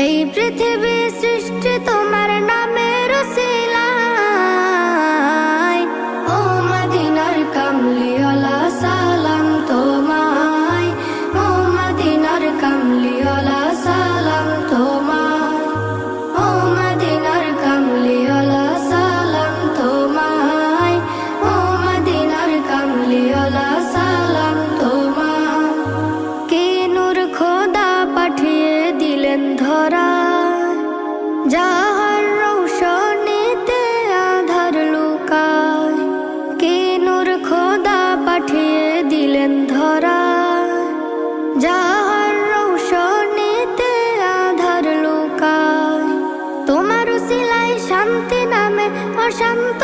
এই পৃথিবী সৃষ্টি ধরা যাহার রৌশনীতে আধার লুকায় কে খোদা পাঠিয়ে দিলেন ধরা। যাহার রৌশনীতে আধার লুকায়, তোমার সিলাই শান্তি নামে অশান্ত